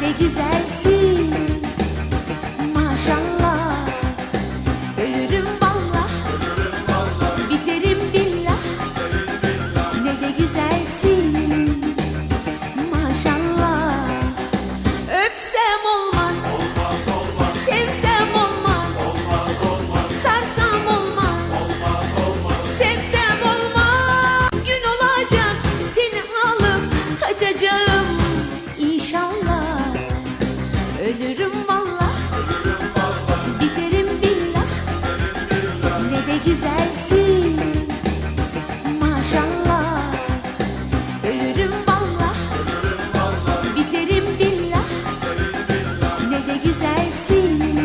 de güzelsin. güzelsin. Maşallah Ölürüm valla biterim billah. Ne de güzelsin.